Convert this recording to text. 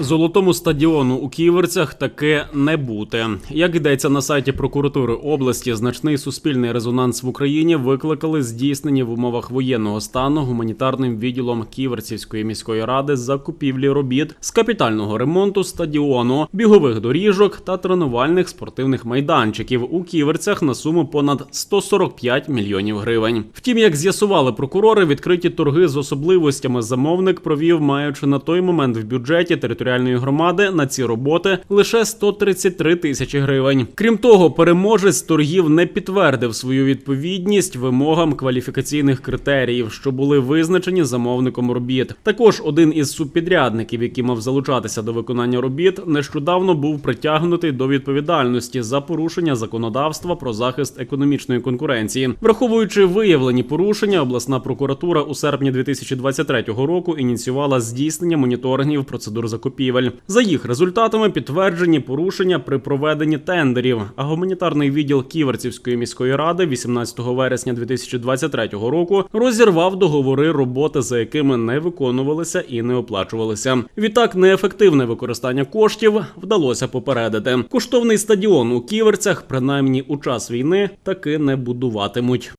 Золотому стадіону у Ківерцях таке не бути. Як йдеться на сайті прокуратури області, значний суспільний резонанс в Україні викликали здійснені в умовах воєнного стану гуманітарним відділом Ківерцівської міської ради закупівлі робіт з капітального ремонту стадіону, бігових доріжок та тренувальних спортивних майданчиків у Ківерцях на суму понад 145 мільйонів гривень. Втім, як з'ясували прокурори, відкриті торги з особливостями замовник провів, маючи на той момент в бюджеті територіальної громади на ці роботи лише 133 тисячі гривень. Крім того, переможець торгів не підтвердив свою відповідність вимогам кваліфікаційних критеріїв, що були визначені замовником робіт. Також один із субпідрядників, який мав залучатися до виконання робіт, нещодавно був притягнутий до відповідальності за порушення законодавства про захист економічної конкуренції, враховуючи виявлені порушення, обласна прокуратура у серпні 2023 року ініціювала здійснення моніторингів процедур закупівель. За їх результатами підтверджені порушення при проведенні тендерів. А гуманітарний відділ Ківерцівської міської ради 18 вересня 2023 року розірвав договори роботи, за якими не виконувалися і не оплачувалися. Відтак, неефективне використання коштів вдалося попередити. Коштовний стадіон у Ківерцях, принаймні у час війни, таки не будуватимуть.